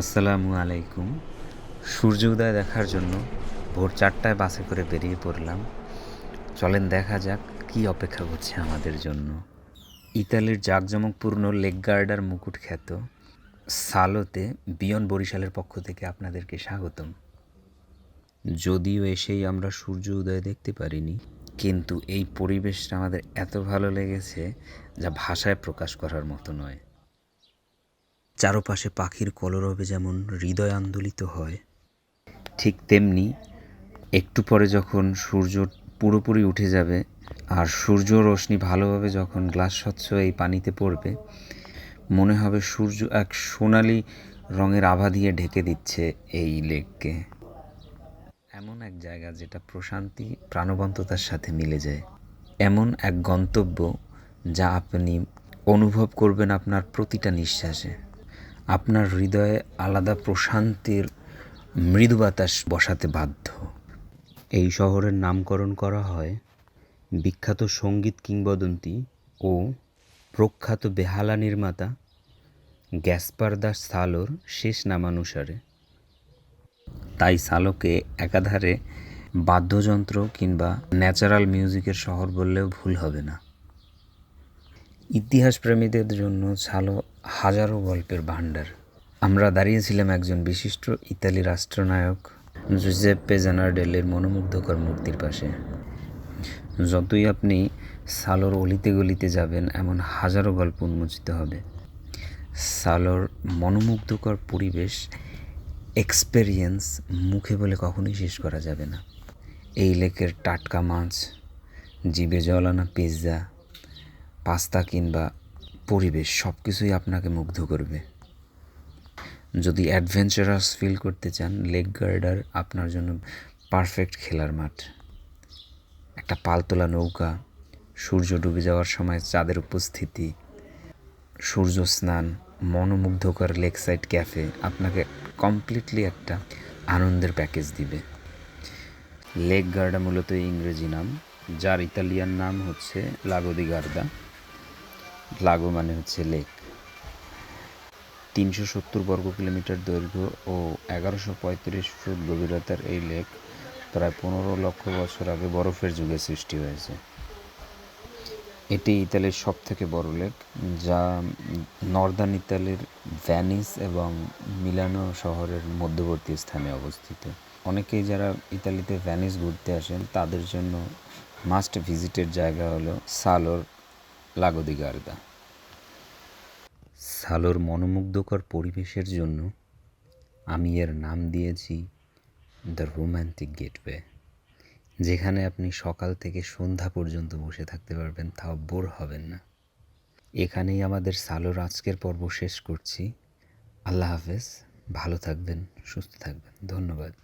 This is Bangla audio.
আসসালামু আলাইকুম। সূর্য উদয় দেখার জন্য ভোর চারটায় বাসে করে বেরিয়ে পড়লাম। চলেন দেখা যাক কি অপেক্ষা করছে আমাদের জন্য। ইতালির জাঁকজমকপূর্ণ লেক গার্ডার মুকুট খ্যাত সালোতে বিয়ন বরিশালের পক্ষ থেকে আপনাদেরকে স্বাগতম। যদিও এসেই আমরা সূর্য উদয় দেখতে পারিনি, কিন্তু এই পরিবেশটা আমাদের এত ভালো লেগেছে যা ভাষায় প্রকাশ করার মতো নয়। চারপাশে পাখির কলরবে যেমন হৃদয় আন্দোলিত হয়, ঠিক তেমনি একটু পরে যখন সূর্য পুরোপুরি উঠে যাবে আর সূর্য রশ্মি ভালোভাবে যখন গ্লাস স্বচ্ছ এই পানিতে পড়বে, মনে হবে সূর্য এক সোনালি রঙের আভা দিয়ে ঢেকে দিচ্ছে এই লেককে। এমন এক জায়গা যেটা প্রশান্তি, প্রাণবন্ততার সাথে মিলে যায়। এমন এক গন্তব্য যা আপনি অনুভব করবেন আপনার প্রতিটা নিঃশ্বাসে। আপনার হৃদয়ে আলাদা প্রশান্তির মৃদু বাতাস বসাতে বাধ্য। এই শহরের নামকরণ করা হয় বিখ্যাত সংগীত কিংবদন্তি ও প্রখ্যাত বেহালা নির্মাতা গ্যাসপার দাস সালোর শেষ নামানুসারে। তাই সালোকে একাধারে বাদ্যযন্ত্র কিংবা ন্যাচারাল মিউজিকের শহর বললেও ভুল হবে না। ইতিহাস প্রেমীদের জন্য ছালো হাজারো গল্পের ভাণ্ডার। আমরা দাঁড়িয়েছিলাম একজন বিশিষ্ট ইতালি রাষ্ট্রনায়ক জুজেপ্পে জানারডেলের মনোমুগ্ধকর মূর্তির পাশে। যতই আপনি সালোর অলিতে গলিতে যাবেন, এমন হাজারো গল্প উন্মোচিত হবে। সালোর মনোমুগ্ধকর পরিবেশ, এক্সপেরিয়েন্স মুখে বলে কখনোই শেষ করা যাবে না। এই লেকের টাটকা মাছ জিভে জল আনা পিৎজা পাস্তা কিংবা পরিবেশ সব কিছুই আপনাকে মুগ্ধ করবে। যদি অ্যাডভেঞ্চারাস ফিল করতে চান লেক গার্ডার আপনার জন্য পারফেক্ট খেলার মাঠ। একটা পালতোলা নৌকা, সূর্য ডুবে যাওয়ার সময় চাঁদের উপস্থিতি, সূর্য স্নান, মনোমুগ্ধকর লেক সাইড ক্যাফে আপনাকে কমপ্লিটলি একটা আনন্দের প্যাকেজ দিবে। লেক গার্ডা মূলত ইংরেজি নাম, যার ইতালিয়ান নাম হচ্ছে লাগো দি গার্দা লাগো মানে হচ্ছে লেক। তিনশো সত্তর বর্গ কিলোমিটার দৈর্ঘ্য ও এগারোশো পঁয়ত্রিশ ফুট গভীরতার এই লেক প্রায় পনেরো লক্ষ বছর আগে বরফের যুগে সৃষ্টি হয়েছে। এটি ইতালির সব থেকে বড় লেক, যা নর্দার্ন ইতালির ভ্যানিস এবং মিলানো শহরের মধ্যবর্তী স্থানে অবস্থিত। অনেকেই যারা ইতালিতে ভ্যানিস ঘুরতে আসেন, তাদের জন্য মাস্ট ভিজিটের জায়গা হলো সালোর লাগোদি গার্দা সালোর মনোমুগ্ধকর পরিবেশের জন্য আমি এর নাম দিয়েছি দ্য রোম্যান্টিক গেটওয়ে, যেখানে আপনি সকাল থেকে সন্ধ্যা পর্যন্ত বসে থাকতে পারবেন, তাও বোর হবেন না। এখানেই আমাদের সালোর আজকের পর্ব শেষ করছি। আল্লাহ হাফেজ, ভালো থাকবেন, সুস্থ থাকবেন। ধন্যবাদ।